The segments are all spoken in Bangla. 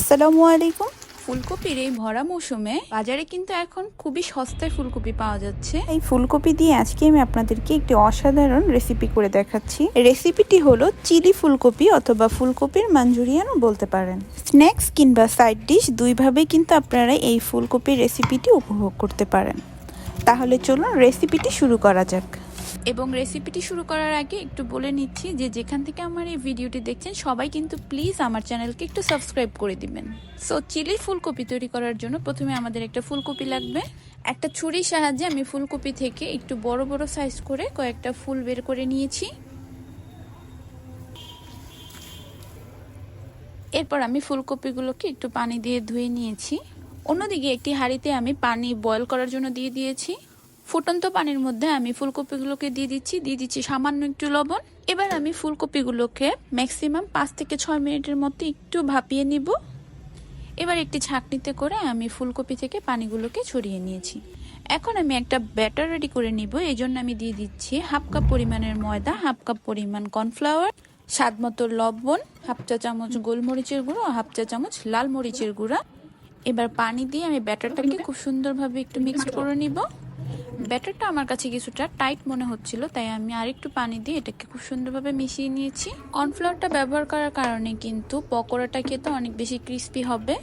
আসসালামু আলাইকুম। ফুলকপির এই ভরা মৌসুমে বাজারে কিন্তু এখন খুবই সস্তায় ফুলকপি পাওয়া যাচ্ছে। এই ফুলকপি দিয়ে আজকে আমি আপনাদেরকে একটি অসাধারণ রেসিপি করে দেখাচ্ছি। রেসিপিটি হলো চিলি ফুলকপি অথবা ফুলকপির মাঞ্জুরিয়ানও বলতে পারেন। স্ন্যাক্স কিংবা সাইড ডিশ দুইভাবেই কিন্তু আপনারা এই ফুলকপির রেসিপিটি উপভোগ করতে পারেন। তাহলে চলুন রেসিপিটি শুরু করা যাক। এবং রেসিপিটি শুরু করার আগে একটু বলে নিচ্ছি যে যেখান থেকে আমার এই ভিডিওটি দেখছেন, সবাই কিন্তু প্লিজ আমার চ্যানেলকে একটু সাবস্ক্রাইব করে দিবেন। সো চিলি ফুলকপি তৈরি করার জন্য প্রথমে আমাদের একটা ফুলকপি লাগবে। একটা ছুরির সাহায্যে আমি ফুলকপি থেকে একটু বড় বড় সাইজ করে কয়েকটা ফুল বের করে নিয়েছি। এরপর আমি ফুলকপিগুলোকে একটু পানি দিয়ে ধুয়ে নিয়েছি। অন্যদিকে একটি হাঁড়িতে আমি পানি বয়ল করার জন্য দিয়ে দিয়েছি। ফুটন্ত পানির মধ্যে আমি ফুলকপিগুলোকে দিয়ে দিচ্ছি দিয়ে দিচ্ছি সামান্য একটু লবণ। এবার আমি ফুলকপিগুলোকে ম্যাক্সিমাম পাঁচ থেকে ছয় মিনিটের মধ্যে একটু ভাপিয়ে নিব। এবার একটি ছাঁকনিতে করে আমি ফুলকপি থেকে পানিগুলোকে ছড়িয়ে নিয়েছি। এখন আমি একটা ব্যাটার রেডি করে নিব এই জন্য আমি দিয়ে দিচ্ছি হাফ কাপ পরিমাণের ময়দা হাফ কাপ পরিমাণ কর্নফ্লাওয়ার স্বাদ মতো লবণ হাফ চা চামচ গোলমরিচের গুঁড়ো হাফ চা চামচ লাল মরিচের গুঁড়া। এবার পানি দিয়ে আমি ব্যাটারটাকে খুব সুন্দরভাবে একটু মিক্সড করে নিব। ব্যাটারটা আমার কাছে কিছুটা টাইট মনে হচ্ছিল, তাই আমি আরেকটু পানি দিয়ে এটাকে খুব সুন্দরভাবে মিশিয়ে নিয়েছি। কর্নফ্লাওয়ারটা ব্যবহার করার কারণে কিন্তু পকোড়াটা খেতে অনেক বেশি ক্রিস্পি হবে।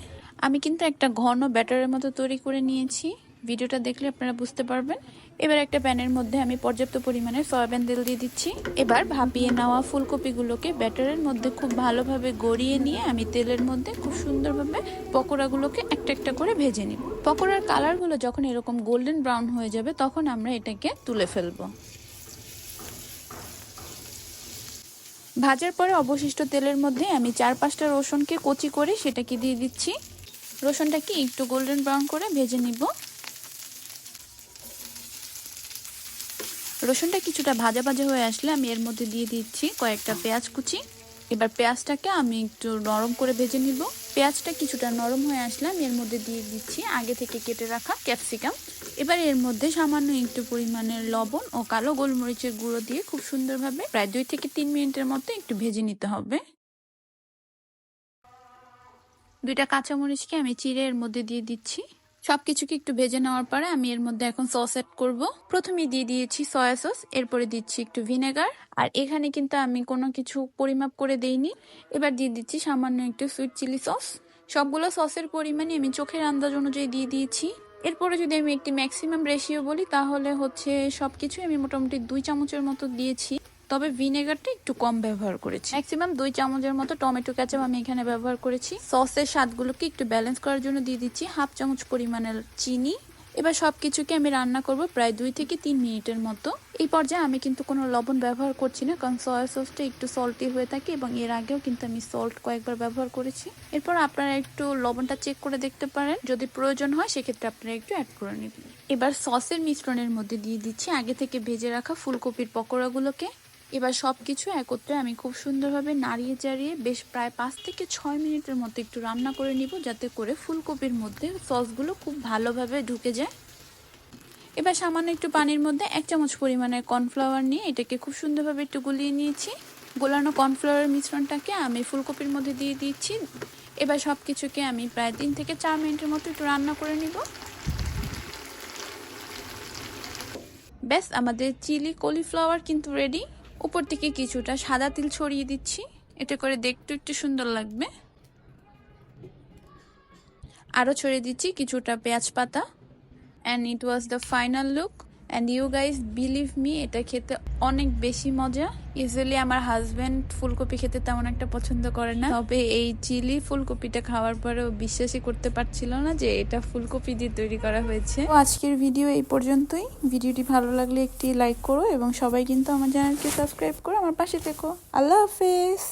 আমি কিন্তু একটা ঘন ব্যাটারের মতো তৈরি করে নিয়েছি। ভিডিওটা দেখলে আপনারা বুঝতে পারবেন। এবার একটা প্যানের মধ্যে আমি পর্যাপ্ত পরিমাণে সয়াবিন তেল দিয়ে দিচ্ছি। এবার ভাপিয়ে নেওয়া ফুলকপিগুলোকে ব্যাটারের মধ্যে খুব ভালোভাবে গড়িয়ে নিয়ে আমি তেলের মধ্যে খুব সুন্দরভাবে পকোড়াগুলোকে একটা একটা করে ভেজে নিব। পকোড়ার কালারগুলো যখন এরকম গোল্ডেন ব্রাউন হয়ে যাবে, তখন আমরা এটাকে তুলে ফেলব। ভাজার পরে অবশিষ্ট তেলের মধ্যে আমি চার পাঁচটা রসুনকে কচি করে সেটাকে দিয়ে দিচ্ছি। রসুনটাকে একটু গোল্ডেন ব্রাউন করে ভেজে নিব। রসুনটা কিছুটা ভাজা ভাজা হয়ে আসলে আমি এর মধ্যে দিয়ে দিচ্ছি কয়েকটা পেঁয়াজ কুচি। এবার পেঁয়াজটাকে আমি একটু নরম করে ভেজে নিব। পেঁয়াজটা কিছুটা নরম হয়ে আসলে আমি এর মধ্যে দিয়ে দিচ্ছি আগে থেকে কেটে রাখা ক্যাপসিকাম। এবার এর মধ্যে সামান্য একটু পরিমাণের লবণ ও কালো গোলমরিচের গুঁড়ো দিয়ে খুব সুন্দরভাবে প্রায় দুই থেকে তিন মিনিটের মতো একটু ভেজে নিতে হবে। দুইটা কাঁচামরিচকে আমি চিড়ে এর মধ্যে দিয়ে দিচ্ছি। সবকিছুকে একটু ভেজে নেওয়ার পরে আমি এর মধ্যে এখন সস অ্যাড করব। প্রথমে দিয়ে দিয়েছি সয়া সস এরপরে দিচ্ছি একটু ভিনেগার আর এখানে কিন্তু আমি কোনো কিছু পরিমাপ করে দেইনি। এবার দিয়ে দিচ্ছি সামান্য একটু সুইট চিলি সস সবগুলো সসের পরিমাণই আমি চোখের আন্দাজ অনুযায়ী দিয়ে দিয়েছি। এরপরে যদি আমি একটি ম্যাক্সিমাম রেশিও বলি, তাহলে হচ্ছে সবকিছু আমি মোটামুটি দুই চামচের মতো দিয়েছি। তবে ভিনেগারটা একটু কম ব্যবহার করেছি। ম্যাক্সিমাম দুই চামচের মতো টমেটো ক্যাচাপ আমি এখানে ব্যবহার করেছি। সসের স্বাদগুলোকে একটু ব্যালেন্স করার জন্য দিয়ে দিচ্ছি হাফ চামচ পরিমাণের চিনি। এবার সব কিছুকে আমি রান্না করব প্রায় দুই থেকে তিন মিনিটের মতো। এই পর্যায়ে আমি কিন্তু কোনো লবণ ব্যবহার করছি না, কারণ সয়া সসটা একটু সল্টি হয়ে থাকে এবং এর আগেও কিন্তু আমি সল্ট কয়েকবার ব্যবহার করেছি। এরপর আপনারা একটু লবণটা চেক করে দেখতে পারেন। যদি প্রয়োজন হয়, সেক্ষেত্রে আপনারা একটু অ্যাড করে নেবেন। এবার সসের মিশ্রণের মধ্যে দিয়ে দিচ্ছি আগে থেকে ভেজে রাখা ফুলকপির পকোড়াগুলোকে। এবার সব কিছু একত্রে আমি খুব সুন্দরভাবে নাড়িয়ে চাড়িয়ে বেশ প্রায় পাঁচ থেকে ছয় মিনিটের মতো একটু রান্না করে নিব, যাতে করে ফুলকপির মধ্যে সসগুলো খুব ভালোভাবে ঢুকে যায়। এবার সামান্য একটু পানির মধ্যে এক চামচ পরিমাণের কর্নফ্লাওয়ার নিয়ে এটাকে খুব সুন্দরভাবে একটু গুলিয়ে নিয়েছি। গোলানো কর্নফ্লাওয়ারের মিশ্রণটাকে আমি ফুলকপির মধ্যে দিয়ে দিচ্ছি। এবার সব কিছুকে আমি প্রায় তিন থেকে চার মিনিটের মতো একটু রান্না করে নিব। ব্যাস, আমাদের চিলি কলিফ্লাওয়ার কিন্তু রেডি উপর থেকে কিছুটা সাদা তিল ছড়িয়ে দিচ্ছি। এটা করে দেখতে একটু সুন্দর লাগবে। আরও ছড়িয়ে দিচ্ছি কিছুটা পেঁয়াজ পাতা। And it was the final look and you guys believe me এটা খেতে অনেক বেশি মজা। ইউজুয়ালি আমার হাজব্যান্ড ফুলকপি খেতে তেমন একটা পছন্দ করে না। তবে এই চিলি ফুলকপিটা খাওয়ার পরেও বিশ্বাসই করতে পারছিল না যে এটা ফুলকপি দিয়ে তৈরি করা হয়েছে। তো আজকের ভিডিও এই পর্যন্তই। ভিডিওটি ভালো লাগলে একটি লাইক করো এবং সবাই কিন্তু আমার চ্যানেলকে সাবস্ক্রাইব করো। আমার পাশে থেকো। আল্লাহ হাফেজ।